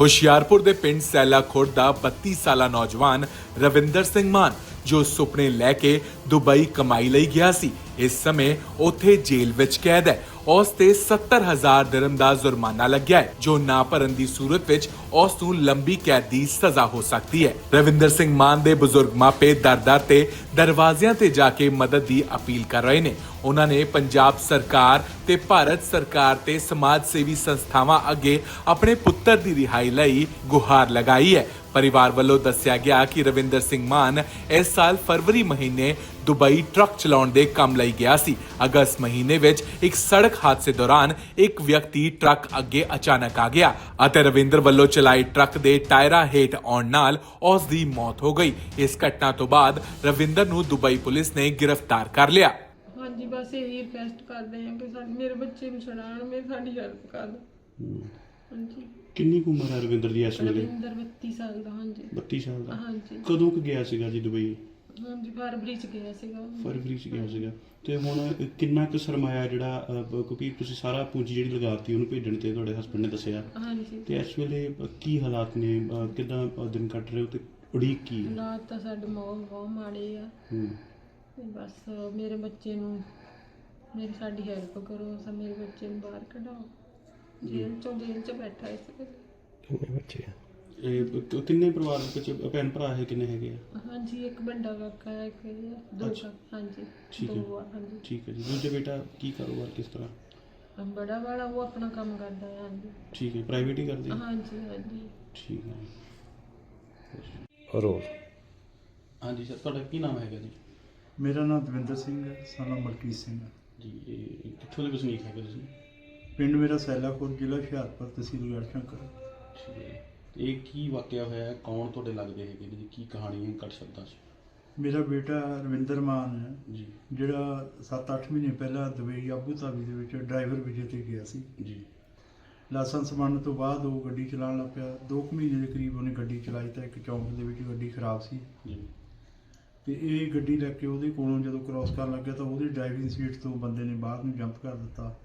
ਹੁਸ਼ਿਆਰਪੁਰ ਦੇ ਪਿੰਡ ਸੈਲਾ ਖੁਰਦ ਦਾ 32 ਸਾਲਾ ਨੌਜਵਾਨ ਰਵਿੰਦਰ ਸਿੰਘ ਮਾਨ, ਜੋ ਸੁਪਨੇ ਲੈ ਕੇ ਦੁਬਈ ਕਮਾਈ ਲਈ ਗਿਆ ਸੀ। ਇਸ ਸਮੇਂ ਉੱਥੇ ਜੇਲ੍ਹ ਵਿੱਚ ਕੈਦ ਹੈ। ਉਸ ਤੇ 70000 ਦਿਰਹਮ ਦਾ ਜੁਰਮਾਨਾ ਲੱਗਿਆ ਹੈ, ਜੋ ਨਾ ਭਰਨ ਦੀ ਸੂਰਤ ਵਿੱਚ ਉਸ ਨੂੰ ਲੰਬੀ ਕੈਦ ਦੀ ਸਜ਼ਾ ਹੋ ਸਕਦੀ ਹੈ। ਰਵਿੰਦਰ ਸਿੰਘ ਮਾਨ ਦੇ ਬਜ਼ੁਰਗ ਮਾਪੇ ਦਰ-ਦਰ ਤੇ ਦਰਵਾਜ਼ਿਆਂ ਤੇ ਜਾ ਕੇ ਮਦਦ ਦੀ ਅਪੀਲ ਕਰ ਰਹੇ ਨੇ। ਉਹਨਾਂ ਨੇ ਪੰਜਾਬ ਸਰਕਾਰ ਤੇ ਭਾਰਤ ਸਰਕਾਰ ਤੇ ਸਮਾਜ ਸੇਵੀ ਸੰਸਥਾਵਾਂ ਅੱਗੇ ਆਪਣੇ ਪੁੱਤਰ ਦੀ ਰਿਹਾਈ ਲਈ ਗੁਹਾਰ ਲਗਾਈ ਹੈ। ਪਰਿਵਾਰ ਵੱਲੋਂ ਦੱਸਿਆ ਗਿਆ ਕਿ ਰਵਿੰਦਰ ਸਿੰਘ ਮਾਨ ਇਸ ਸਾਲ ਫਰਵਰੀ ਮਹੀਨੇ ਦੁਬਈ ਟਰੱਕ ਚਲਾਉਣ ਦੇ ਕੰਮ ਲਈ ਗਿਆ ਸੀ। ਅਗਸਤ ਮਹੀਨੇ ਵਿੱਚ ਇੱਕ ਸੜਕ ਹਾਦਸੇ ਦੌਰਾਨ ਇੱਕ ਵਿਅਕਤੀ ਟਰੱਕ ਅੱਗੇ ਅਚਾਨਕ ਆ ਗਿਆ ਅਤੇ ਰਵਿੰਦਰ ਵੱਲੋਂ ਚਲਾਈ ਟਰੱਕ ਦੇ ਟਾਇਰਾਂ ਹੇਠ ਆਉਣ ਨਾਲ ਉਸ ਦੀ ਮੌਤ ਹੋ ਗਈ। ਇਸ ਘਟਨਾ ਤੋਂ ਬਾਅਦ ਰਵਿੰਦਰ ਨੂੰ ਦੁਬਈ ਪੁਲਿਸ ਨੇ ਗ੍ਰਿਫਤਾਰ ਕਰ ਲਿਆ। ਹਾਂਜੀ ਬਸ ਇਹੀ ਰਿਕਵੈਸਟ ਕਰਦੇ ਹਾਂ ਕਿ ਸਾਡੇ ਮੇਰੇ ਬੱਚੇ ਨੂੰ ਛੁਡਾਉਣ ਮੇਰੇ ਸਾਡੀ ਹੈਲਪ ਕਰ ਦਿਓ। ਹਾਂਜੀ। ਕਿੰਨੀ ਕੁ ਉਮਰ ਹੈ ਰਵਿੰਦਰ ਦੀ ਇਸ ਵੇਲੇ? ਰਵਿੰਦਰ 32 ਸਾਲ ਦਾ ਹਾਂਜੀ। 32 ਸਾਲ ਦਾ? ਹਾਂਜੀ। ਕਦੋਂ ਕੁ ਗਿਆ ਸੀਗਾ ਜੀ ਦੁਬਈ? ਹਾਂਜੀ ਫਰਵਰੀ ਚ ਗਿਆ ਸੀਗਾ। ਫਰਵਰੀ ਚ ਗਿਆ ਸੀਗਾ। ਤੇ ਹੁਣ ਕਿੰਨਾ ਕੁ ਸਰਮਾਇਆ ਜਿਹੜਾ ਅਹ, ਕਿਉਂਕਿ ਤੁਸੀਂ ਸਾਰਾ ਪੂੰਜੀ ਜਿਹੜੀ ਲਗਾਤੀ ਉਹਨੂੰ ਭੇਜਣ ਤੇ ਤੁਹਾਡੇ ਹਸਬੰਡ ਨੇ ਦੱਸਿਆ। ਹਾਂਜੀ। ਤੇ ਇਸ ਵੇਲੇ ਅਹ, ਕੀ ਹਾਲਾਤ ਨੇ? ਅਹ, ਕਿੱਦਾਂ ਅਹ, ਦਿਨ ਕੱਟ ਰਹੇ ਹੋ ਤੇ ਉਡੀਕ ਕੀ ਹੈ? ਹਾਲਾਤ ਤਾਂ ਸਾਡੇ ਬਹੁਤ ਬਹੁਤ ਮਾੜੇ ਆ। ਹੂੰ। ਤੇ ਬਸ ਮੇਰੇ ਬੱਚੇ ਨੂੰ ਮੇਰੀ ਸਾਡੀ ਹੈਲਪ ਕਰੋ ਸਾ ਮੇਰੇ ਬੱਚੇ ਨੂੰ ਬਾਹਰ ਕਢਾਓ। ਜੇਲ੍ਹ ਚੋਂ ਜੇਲ੍ਹ ਚ ਬੈਠਾ ਇਸ ਵੇਲੇ। ਕਿੰਨੇ ਬੱਚੇ ਆ? ਇਹ ਕ- ਕਿੰਨੇ ਪਰਿਵਾਰ ਵਿੱਚ ਭੈਣ ਭਰਾ ਹੈ ਕਿੰਨੇ ਹੈਗੇ ਆ? ਹਾਂਜੀ ਇੱਕ ਵੱਡਾ ਕਾਕਾ ਹੈ ਇੱਕ ਇਹ ਆ, ਦੋ ਅੱਛਾ। ਕਾਕਾ ਹਾਂਜੀ ਠੀਕ ਹੈ। ਦੋ ਆ ਹਾਂਜੀ। ਠੀਕ ਹੈ ਜੀ। ਦੂਜੇ ਬੇਟਾ ਕੀ ਕਾਰੋਬਾਰ ਕਿਸ ਤਰ੍ਹਾਂ? ਬੜਾ ਵਾਲਾ ਉਹ ਆਪਣਾ ਕੰਮ ਕਰਦਾ ਹੈ ਹਾਂਜੀ। ਠੀਕ ਹੈ ਪ੍ਰਾਈਵੇਟ ਹੀ ਕਰਦੇ ਹਾਂਜੀ ਹਾਂਜੀ। ਠੀਕ ਹੈ ਰੋਲ ਹਾਂਜੀ ਸਰ ਤੁਹਾਡਾ ਕੀ ਨਾਮ ਹੈਗਾ ਜੀ? ਮੇਰਾ ਨਾਮ ਦਵਿੰਦਰ ਸਿੰਘ ਹੈ ਸਾਨਾ ਮਲਕੀਤ ਸਿੰਘ ਹੈ। ਜੀ ਇਹ ਕਿੱਥੋਂ ਦੇ ਵਸਨੀਕ ਹੈਗੇ ਤੁਸੀਂ? ਪਿੰਡ ਮੇਰਾ ਸੈਲਾਖੁਰ ਜ਼ਿਲ੍ਹਾ ਹੁਸ਼ਿਆਰਪੁਰ ਤਹਿਸੀਲ ਗੜਸ਼ੰਕਰ। ਠੀਕ ਹੈ। ਇਹ ਕੀ ਵਾਕਿਆ ਹੋਇਆ ਹੈ? ਕੌਣ ਤੁਹਾਡੇ ਲੱਗਦੇ ਹੈਗੇ ਨੇ? ਜੀ ਕੀ ਕਹਾਣੀ ਹੈ ਕੱਟ ਸ਼ਬਦਾਂ 'ਚ ਮੇਰਾ ਬੇਟਾ ਰਵਿੰਦਰ ਮਾਨ ਹੈ। ਜੀ। ਜਿਹੜਾ 7-8 ਮਹੀਨੇ ਪਹਿਲਾਂ ਦੁਬਈ ਆਬੂ ਧਾਬੀ ਦੇ ਵਿੱਚ ਡਰਾਈਵਰ ਵਿਜੇ ਤੇ ਗਿਆ ਸੀ। ਜੀ। ਲਾਇਸੈਂਸ ਬਣਨ ਤੋਂ ਬਾਅਦ ਉਹ ਗੱਡੀ ਚਲਾਉਣ ਲੱਗ ਪਿਆ। 2 ਮਹੀਨੇ ਦੇ ਕਰੀਬ ਉਹਨੇ ਗੱਡੀ ਚਲਾਈ ਤਾਂ ਇੱਕ ਚੌਂਕ ਦੇ ਵਿੱਚ ਗੱਡੀ ਖਰਾਬ ਸੀ। ਜੀ। ਤੇ ਇਹ ਗੱਡੀ ਲੈ ਕੇ ਉਹਦੇ ਕੋਲੋਂ ਜਦੋਂ ਕ੍ਰਾਸ ਕਰਨ ਲੱਗਿਆ ਤਾਂ ਉਹਦੀ ਡਰਾਈਵਿੰਗ ਸੀਟ ਤੋਂ ਬੰਦੇ ਨੇ ਬਾਹਰ ਨੂੰ ਜੰਪ ਕਰ ਦਿੱਤਾ।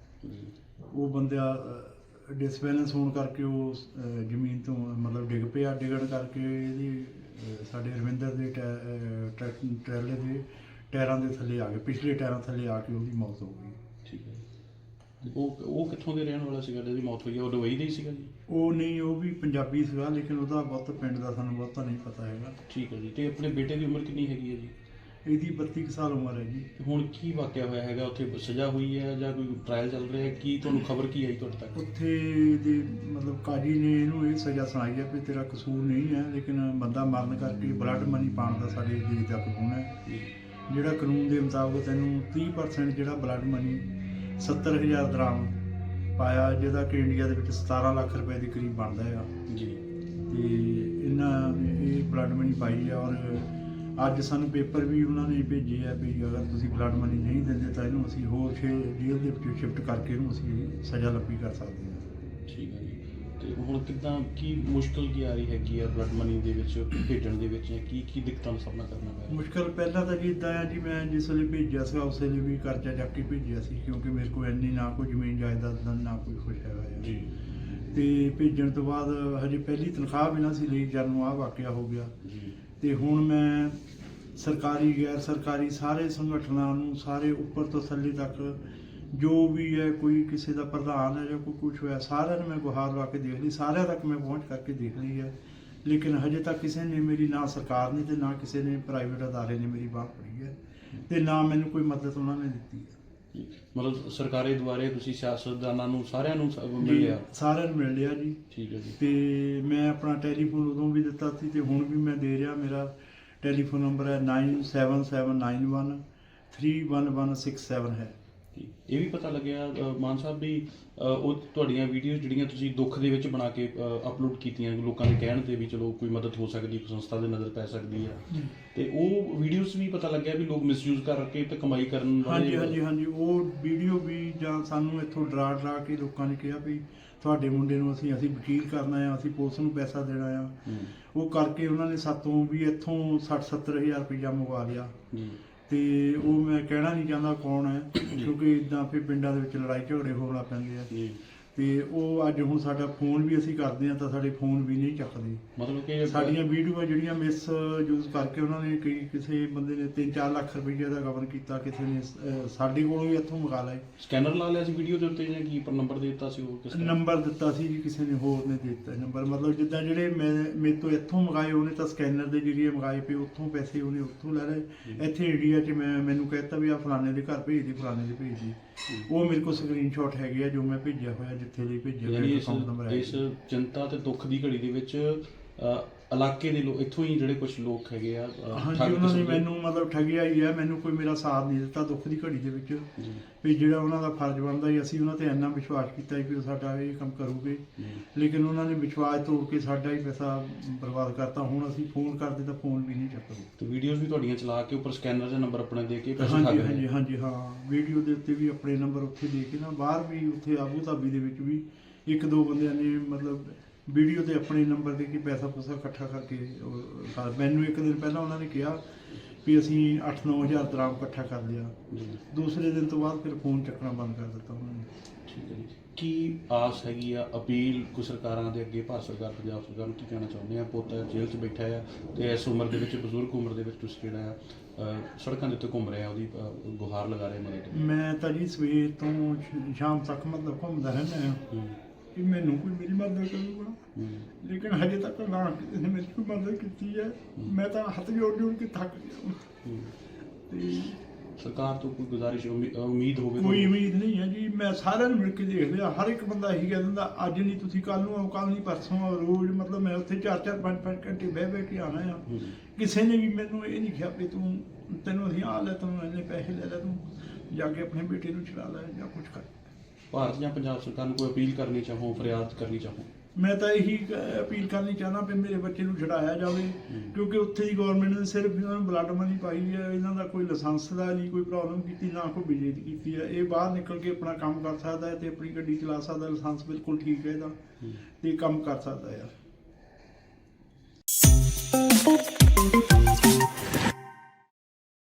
ਉਹ ਬੰਦਾ ਡਿਸਬੈਲੈਂਸ ਹੋਣ ਕਰਕੇ ਉਹ ਅਹ, ਜ਼ਮੀਨ ਤੋਂ ਮਤਲਬ ਡਿੱਗ ਪਿਆ। ਡਿੱਗਣ ਕਰਕੇ ਇਹਦੀ ਅਹ, ਸਾਡੇ ਰਵਿੰਦਰ ਦੇ ਟੈ- ਅਹ, ਟਰੈਲੇ ਦੇ ਟਾਇਰਾਂ ਦੇ ਥੱਲੇ ਆ ਗਏ। ਪਿਛਲੇ ਟਾਇਰਾਂ ਥੱਲੇ ਆ ਕੇ ਉਹਦੀ ਮੌਤ ਹੋ ਗਈ। ਠੀਕ ਹੈ। ਤੇ ਉਹ ਉਹ ਕਿੱਥੋਂ ਦੇ ਰਹਿਣ ਵਾਲਾ ਸੀਗਾ? ਜਿਹਦੀ ਮੌਤ ਹੋਈ ਹੈ ਉਹ ਦੁਬਈ ਦਾ ਹੀ ਸੀਗਾ ਜੀ? ਉਹ ਨਹੀਂ ਉਹ ਵੀ ਪੰਜਾਬੀ ਸੀਗਾ ਲੇਕਿਨ ਉਹਦਾ ਬਹੁਤ ਪਿੰਡ ਦਾ ਸਾਨੂੰ ਬਹੁਤਾ ਨਹੀਂ ਪਤਾ ਹੈਗਾ। ਠੀਕ ਹੈ ਜੀ। ਤੇ ਆਪਣੇ ਬੇਟੇ ਦੀ ਉਮਰ ਕਿੰਨੀ ਹੈਗੀ ਹੈ ਜੀ? ਇਹਦੀ 32 ਕੁ ਸਾਲ ਉਮਰ ਹੈ ਜੀ। ਤੇ ਹੁਣ ਕੀ ਵਾਕਿਆ ਹੋਇਆ ਹੈਗਾ? ਉੱਥੇ ਸਜ਼ਾ ਹੋਈ ਹੈ ਜਾਂ ਕੋਈ ਟ੍ਰਾਇਲ ਚੱਲ ਰਿਹਾ ਹੈ? ਕੀ ਤੁਹਾਨੂੰ ਖਬਰ ਕੀ ਆਈ ਤੁਹਾਡੇ ਤੱਕ? ਉੱਥੇ ਦੇ ਮਤਲਬ ਕਾਜੀ ਨੇ ਇਹਨੂੰ ਇਹ ਸਜ਼ਾ ਸੁਣਾਈ ਹੈ ਕਿ ਤੇਰਾ ਕਸੂਰ ਨਹੀਂ ਹੈ ਲੇਕਿਨ ਬੰਦਾ ਮਰਨ ਕਰਕੇ ਬਲੱਡ ਮਨੀ ਪਾਉਣ ਦਾ ਸਾਡੇ ਦੇਸ਼ ਦਾ ਕਾਨੂੰਨ ਹੈ। ਜਿਹੜਾ ਕਾਨੂੰਨ ਦੇ ਮੁਤਾਬਕ ਤੈਨੂੰ 30% ਜਿਹੜਾ ਬਲੱਡ ਮਨੀ 70000 ਦਰਾਮ ਪਾਇਆ ਜਿਹਦਾ ਕਿ ਇੰਡੀਆ ਦੇ ਵਿੱਚ 17 ਲੱਖ ਰੁਪਏ ਦੇ ਕਰੀਬ ਬਣਦਾ ਹੈ ਜੀ। ਤੇ ਇਹਨਾਂ ਇਹ ਬਲੱਡ ਮਨੀ ਪਾਈ ਹੈ ਔਰ ਅੱਜ ਸਾਨੂੰ ਪੇਪਰ ਵੀ ਉਹਨਾਂ ਨੇ ਭੇਜੇ ਆ ਵੀ ਅਗਰ ਤੁਸੀਂ ਬਲੱਡ ਮਨੀ ਨਹੀਂ ਦਿੰਦੇ ਤਾਂ ਇਹਨੂੰ ਅਸੀਂ ਹੋਰ ਛੇ ਜੇਲ੍ਹ ਦੇ ਵਿੱਚ ਸ਼ਿਫਟ ਕਰਕੇ ਇਹਨੂੰ ਅਸੀਂ ਸਜ਼ਾ ਲੱਭੀ ਕਰ ਸਕਦੇ ਹਾਂ। ਠੀਕ ਹੈ ਜੀ। ਤੇ ਹੁਣ ਕਿੱਦਾਂ ਕੀ ਮੁਸ਼ਕਲ ਕੀ ਆ ਰਹੀ ਹੈਗੀ ਆ ਬਲੱਡ ਮਨੀ ਦੇ ਵਿੱਚ ਭੇਜਣ ਦੇ ਵਿੱਚ ਜਾਂ ਕੀ ਕੀ ਦਿੱਕਤਾਂ ਦਾ ਸਾਹਮਣਾ ਕਰਨਾ ਪੈ ਰਿਹਾ? ਮੁਸ਼ਕਲ ਪਹਿਲਾਂ ਤਾਂ ਜੀ ਇਦਾਂ ਆ ਜੀ ਮੈਂ ਜਿਸ ਵੇਲੇ ਭੇਜਿਆ ਸੀ ਉਸ ਵੇਲੇ ਵੀ ਕਰਜ਼ਾ ਚੱਕ ਕੇ ਭੇਜਿਆ ਸੀ ਕਿਉਂਕਿ ਮੇਰੇ ਕੋਲ ਇੰਨੀ ਨਾ ਕੋਈ ਜ਼ਮੀਨ ਜਾਇਦਾਦ ਦਾ ਨਾ ਕੋਈ ਕੁਛ ਹੈਗਾ ਆ। ਜੀ। ਤੇ ਭੇਜਣ ਤੋਂ ਬਾਅਦ ਹਜੇ ਪਹਿਲੀ ਤਨਖਾਹ ਵੀ ਨਾ ਸੀ ਲਈ ਜਦ ਨੂੰ ਆਹ ਵਾਕਿਆ ਹੋ ਗਿਆ। ਜੀ। ਤੇ ਹੁਣ ਮੈਂ ਸਰਕਾਰੀ, ਗੈਰ ਸਰਕਾਰੀ ਸਾਰੇ ਸੰਗਠਨਾਂ ਨੂੰ ਸਾਰੇ ਉੱਪਰ ਤੋਂ ਥੱਲੇ ਤੱਕ ਜੋ ਵੀ ਹੈ, ਕੋਈ ਕਿਸੇ ਦਾ ਪ੍ਰਧਾਨ ਹੈ ਜਾਂ ਕੋਈ ਕੁਝ ਹੋਇਆ, ਸਾਰਿਆਂ ਨੂੰ ਮੈਂ ਗੁਹਾਰ ਲਾ ਕੇ ਦੇਖ ਲਈ, ਸਾਰਿਆਂ ਤੱਕ ਮੈਂ ਪਹੁੰਚ ਕਰਕੇ ਦੇਖ ਲਈ ਹੈ। ਲੇਕਿਨ ਹਜੇ ਤੱਕ ਕਿਸੇ ਨੇ ਮੇਰੀ ਨਾ ਸਰਕਾਰ ਨੇ ਤੇ ਨਾ ਕਿਸੇ ਨੇ ਪ੍ਰਾਈਵੇਟ ਅਦਾਰੇ ਨੇ ਮੇਰੀ ਬਾਹ ਫੜੀ ਹੈ ਤੇ ਨਾ ਮੈਨੂੰ ਕੋਈ ਮਦਦ ਉਹਨਾਂ ਨੇ ਦਿੱਤੀ ਹੈ। ਮਤਲਬ ਸਰਕਾਰੀ ਦੁਆਰੇ ਤੁਸੀਂ ਸਿਆਸਤਦਾਨਾਂ ਨੂੰ ਸਾਰਿਆਂ ਨੂੰ ਸ- ਜੀ, ਮਿਲਿਆ। ਸਾਰਿਆਂ ਨੂੰ ਮਿਲ ਲਿਆ ਜੀ। ਠੀਕ ਹੈ ਜੀ। ਤੇ ਮੈਂ ਆਪਣਾ ਟੈਲੀਫੋਨ ਉਦੋਂ ਵੀ ਦਿੱਤਾ ਸੀ ਤੇ ਹੁਣ ਵੀ ਮੈਂ ਦੇ ਰਿਹਾ। ਮੇਰਾ ਟੈਲੀਫੋਨ ਨੰਬਰ ਹੈ 97791 31167 ਹੈ। ਇਹ ਵੀ ਪਤਾ ਲੱਗਿਆ ਅ, ਮਾਨ ਸਾਹਿਬ ਵੀ ਅ, ਉਹ ਤੁਹਾਡੀਆਂ ਵੀਡੀਓਜ਼ ਜਿਹੜੀਆਂ ਤੁਸੀਂ ਦੁੱਖ ਦੇ ਵਿੱਚ ਬਣਾ ਕੇ ਅਪਲੋਡ ਕੀਤੀਆਂ ਲੋਕਾਂ ਦੇ ਕਹਿਣ ਤੇ ਵੀ ਚਲੋ ਕੋਈ ਮਦਦ ਹੋ ਸਕਦੀ ਕੋਈ ਸੰਸਥਾ ਦੇ ਨਜ਼ਰ ਪੈ ਸਕਦੀ ਹੈ ਤੇ ਉਹ ਵੀਡੀਓਜ਼ ਵੀ ਪਤਾ ਲੱਗਿਆ ਵੀ ਲੋਕ ਮਿਸਯੂਜ਼ ਕਰਕੇ ਤੇ ਕਮਾਈ ਕਰਨ ਹਾਂਜੀ ਹਾਂਜੀ ਹਾਂਜੀ। ਉਹ ਵੀਡੀਓ ਵੀ ਜਾਂ ਸਾਨੂੰ ਇੱਥੋਂ ਡਰਾ ਡਰਾ ਕੇ ਲੋਕਾਂ ਨੇ ਕਿਹਾ ਵੀ ਤੁਹਾਡੇ ਮੁੰਡੇ ਨੂੰ ਅਸੀਂ ਅਸੀਂ ਵਕੀਲ ਕਰਨਾ ਆ ਅਸੀਂ ਪੁਲਿਸ ਨੂੰ ਪੈਸਾ ਦੇਣਾ ਆ। ਹੂੰ, ਉਹ ਕਰਕੇ ਉਹਨਾਂ ਨੇ ਸਾਤੋਂ ਵੀ ਇੱਥੋਂ 60 70000 ਰੁਪਇਆ ਮੰਗਵਾ ਲਿਆ। ਜੀ ਤੇ ਉਹ ਮੈਂ ਕਹਿਣਾ ਨਹੀਂ ਚਾਹੁੰਦਾ ਕੌਣ ਹੈ ਕਿਉਂਕਿ ਇਦਾਂ ਫਿਰ ਪਿੰਡਾਂ ਦੇ ਵਿੱਚ ਲੜਾਈ ਝਗੜੇ ਹੋਣ ਲੱਗ ਪੈਂਦੇ ਆ। ਜੀ ਤੇ ਉਹ ਅੱਜ ਹੁਣ ਸਾਡਾ ਫੋਨ ਵੀ ਅਸੀਂ ਕਰਦੇ ਆ ਤਾਂ ਸਾਡੇ ਫੋਨ ਵੀ ਨਹੀਂ ਚੱਕਦੇ। ਮਤਲਬ ਕਿ ਸਾਡੀਆਂ ਵੀਡੀਓਆਂ ਜਿਹੜੀਆਂ ਮਿਸ ਯੂਜ਼ ਕਰਕੇ ਉਹਨਾਂ ਨੇ ਕਈ ਕਿਸੇ ਬੰਦੇ ਨੇ 3-4 ਲੱਖ ਰੁਪਏ ਦਾ ਕਵਰ ਕੀਤਾ ਕਿਸੇ ਨੇ ਅਹ, ਸਾਡੇ ਕੋਲੋਂ ਵੀ ਇੱਥੋਂ ਮੰਗਾ ਲਏ। ਸਕੈਨਰ ਲਾ ਲਿਆ ਸੀ ਵੀਡੀਓ ਦੇ ਉੱਤੇ ਜਾਂ ਕੀ ਪਰ ਨੰਬਰ ਦੇ ਦਿੱਤਾ ਸੀ ਉਹ ਕਿਸ ਤਰ੍ਹਾਂ? ਨੰਬਰ ਦਿੱਤਾ ਸੀ ਜੀ ਕਿਸੇ ਨੇ ਹੋਰ ਨੇ ਦੇ ਦਿੱਤਾ ਨੰਬਰ। ਮਤਲਬ ਜਿੱਦਾਂ ਜਿਹੜੇ ਮੈਂ ਮੇਰੇ ਤੋਂ ਇੱਥੋਂ ਮੰਗਾਏ ਉਹਨੇ ਤਾਂ ਸਕੈਨਰ ਦੇ ਜਰੀਏ ਮੰਗਾਏ ਪਏ ਉੱਥੋਂ ਪੈਸੇ ਉਹਨੇ ਉੱਥੋਂ ਲੈ ਲਏ। ਇੱਥੇ ਇੰਡੀਆ 'ਚ ਮੈਂ ਮੈਨੂੰ ਕਹਿਤਾ ਵੀ ਆ ਫਲਾਣੇ ਦੇ ਘਰ ਭੇਜ ਦੇ ਫਲਾਣੇ ਦੇ ਭੇਜ ਦੇ। ਉਹ ਮੇਰੇ ਕੋਲ ਸਕਰੀਨਸ਼ਾਟ ਹੈਗੇ ਆ ਜੋ ਮੈਂ ਭੇਜਿਆ ਹੋਇਆ ਜਿੱਥੇ ਲਈ ਭੇਜਿਆ ਯਾਨੀ ਇਸ ਹੈ ਚਿੰਤਾ ਤੇ ਦੁੱਖ ਦੀ ਘੜੀ ਦੇ ਵਿੱਚ ਇਲਾਕੇ ਦੇ ਲੋਕ ਇੱਥੋਂ ਹੀ ਜਿਹੜੇ ਕੁਝ ਲੋਕ ਹੈਗੇ ਆ ਹਾਂਜੀ ਉਹਨਾਂ ਨੇ ਮੈਨੂੰ ਮਤਲਬ ਠੱਗਿਆ ਹੀ ਆ ਮੈਨੂੰ ਕੋਈ ਮੇਰਾ ਸਾਥ ਨਹੀਂ ਦਿੱਤਾ ਦੁੱਖ ਦੀ ਘੜੀ ਦੇ ਵਿੱਚ। ਵੀ ਜਿਹੜਾ ਉਹਨਾਂ ਦਾ ਫਰਜ਼ ਬਣਦਾ ਸੀ ਅਸੀਂ ਉਹਨਾਂ ਤੇ ਇੰਨਾ ਵਿਸ਼ਵਾਸ ਕੀਤਾ ਸੀ ਕਿ ਉਹ ਸਾਡਾ ਇਹ ਕੰਮ ਕਰੂਗੇ। ਲੇਕਿਨ ਉਹਨਾਂ ਨੇ ਵਿਸ਼ਵਾਸ ਤੋੜ ਕੇ ਸਾਡਾ ਹੀ ਪੈਸਾ ਬਰਬਾਦ ਕਰਤਾ ਹੁਣ ਅਸੀਂ ਫੋਨ ਕਰਦੇ ਤਾਂ ਫੋਨ ਵੀ ਨਹੀਂ ਚੱਕਦੇ। ਤੇ ਵੀਡੀਓਜ਼ ਵੀ ਤੁਹਾਡੀਆਂ ਚਲਾ ਕੇ ਉੱਪਰ ਸਕੈਨਰ ਦੇ ਨੰਬਰ ਆਪਣੇ ਦੇ ਕੇ ਪੈਸੇ ਰਹੇ ਹਾਂਜੀ। ਹਾਂਜੀ ਹਾਂ। ਵੀਡੀਓ ਦੇ ਉੱਤੇ ਵੀ ਆਪਣੇ ਨੰਬਰ ਉੱਥੇ ਦੇ ਕੇ ਨਾ ਬਾਹਰ ਵੀ ਉੱਥੇ ਆਬੂ ਧਾਬੀ ਦੇ ਵਿੱਚ ਵੀ ਇੱਕ ਦੋ ਬੰਦਿਆਂ ਨੇ ਮਤਲਬ ਵੀਡੀਓ ਤੇ ਆਪਣੇ ਨੰਬਰ ਦੇ ਕੇ ਪੈਸਾ ਪੂਸਾ ਇਕੱਠਾ ਕਰਕੇ ਉਹ ਮੈਨੂੰ ਇੱਕ ਦਿਨ ਪਹਿਲਾਂ ਉਹਨਾਂ ਨੇ ਕਿਹਾ ਵੀ ਅਸੀਂ 8-9000 ਦਰਾਮ ਇਕੱਠਾ ਕਰ ਲਿਆ। ਜੀ। ਦੂਸਰੇ ਦਿਨ ਤੋਂ ਬਾਅਦ ਫਿਰ ਫੋਨ ਚੱਕਣਾ ਬੰਦ ਕਰ ਦਿੱਤਾ ਉਹਨਾਂ ਨੇ। ਠੀਕ ਹੈ ਜੀ। ਕੀ ਆਸ ਹੈਗੀ ਆ ਅਪੀਲ ਕੁ ਸਰਕਾਰਾਂ ਦੇ ਅੱਗੇ ਭਾਰਤ ਸਰਕਾਰ ਪੰਜਾਬ ਸਰਕਾਰ ਨੂੰ ਕੀ ਕਹਿਣਾ ਚਾਹੁੰਦੇ ਆ? ਪੋਤਾ ਜੇਲ੍ਹ 'ਚ ਬੈਠਾ ਆ ਤੇ ਇਸ ਉਮਰ ਦੇ ਵਿੱਚ ਬਜ਼ੁਰਗ ਉਮਰ ਦੇ ਵਿੱਚ ਤੁਸੀਂ ਜਿਹੜਾ ਆ? ਅ, ਸੜਕਾਂ ਦੇ ਉੱਤੇ ਘੁੰਮ ਰਿਹਾ ਉਹਦੀ ਅ, ਗੁਹਾਰ ਲਗਾ ਰਹੇ ਮਦਦ ਮੈਂ ਤਾਂ ਜੀ ਸਵੇਰ ਤੋਂ ਸ਼- ਸ਼ਾਮ ਤੱਕ ਮਤਲਬ ਘੁੰਮਦਾ ਰਹਿੰਦਾ ਹਾਂ ਹੂੰ। ਕਿ ਮੈਨੂੰ ਕੋਈ ਮੇਰੀ ਮਦਦ ਕਰੂਗਾ। ਲੇਕਿਨ ਹਜੇ ਤੱਕ ਨਾ ਕਿਸੇ ਨੇ ਮੇਰੀ ਕੋਈ ਮਦਦ ਕੀਤੀ ਹੈ। ਮੈਂ ਤਾਂ ਹੱਥ ਜੋੜ ਜੋੜ ਕੇ ਥੱਕ ਗਿਆ। ਤੇ ਸਰਕਾਰ ਤੋਂ ਕੋਈ ਗੁਜ਼ਾਰਿਸ਼ ਉਮੀਦ ਹੋਵੇ ਕੋਈ ਉਮੀਦ ਨਹੀਂ ਹੈ ਜੀ। ਮੈਂ ਸਾਰਿਆਂ ਨੂੰ ਮਿਲ ਕੇ ਦੇਖ ਲਿਆ। ਹਰ ਇੱਕ ਬੰਦਾ ਇਹੀ ਕਹਿ ਦਿੰਦਾ ਅੱਜ ਨਹੀਂ ਤੁਸੀਂ ਕੱਲ ਨੂੰ ਆਓ ਕੱਲ ਨਹੀਂ ਪਰਸੋਂ ਆਓ। ਰੋਜ਼ ਮਤਲਬ ਮੈਂ ਉੱਥੇ 4-4 5-5 ਘੰਟੇ ਬਹਿ ਬਹਿ ਕੇ ਆਣਾ ਆ। ਕਿਸੇ ਨੇ ਵੀ ਮੈਨੂੰ ਇਹ ਨਹੀਂ ਕਿਹਾ ਵੀ ਤੂੰ ਤੈਨੂੰ ਅਸੀਂ ਆ ਲੈ ਤੈਨੂੰ ਇੰਨੇ ਪੈਸੇ ਲੈ ਲੈ ਤੂੰ ਜਾ ਕੇ ਆਪਣੇ ਬੇਟੇ ਨੂੰ ਛੁਡਾ ਲੈ ਜਾਂ ਕੁਝ ਕਰ। ਭਾਰਤ ਜਾਂ ਪੰਜਾਬ ਸਰਕਾਰ ਨੂੰ ਕੋਈ ਅਪੀਲ ਕਰਨੀ ਚਾਹੋ ਫਰਿਆਦ ਕਰਨੀ ਚਾਹੋ? ਮੈਂ ਤਾਂ ਇਹੀ ਕ- ਅਪੀਲ ਕਰਨੀ ਚਾਹਨਾ ਵੀ ਮੇਰੇ ਬੱਚੇ ਨੂੰ ਛਡਾਇਆ ਜਾਵੇ ਕਿਉਂਕਿ ਉੱਥੇ ਦੀ ਗਵਰਨਮੈਂਟ ਨੇ ਸਿਰਫ ਇਹਨਾਂ ਨੂੰ ਬਲੱਡ ਮਨੀ ਪਾਈ ਹੈ ਇਹਨਾਂ ਦਾ ਕੋਈ ਲਾਇਸੈਂਸ ਦਾ ਨਹੀਂ ਕੋਈ ਪ੍ਰੋਬਲਮ ਕੀਤੀ ਨਾ ਕੋਈ ਬਿਜਲੀ ਦੀ ਕੀਤੀ ਹੈ। ਇਹ ਬਾਹਰ ਨਿਕਲ ਕੇ ਆਪਣਾ ਕੰਮ ਕਰ ਸਕਦਾ ਹੈ ਤੇ ਆਪਣੀ ਗੱਡੀ ਚਲਾ ਸਕਦਾ ਲਾਇਸੈਂਸ ਬਿਲਕੁਲ ਠੀਕ ਹੈ ਇਹਦਾ ਤੇ ਕੰਮ ਕਰ ਸਕਦਾ ਹੈ।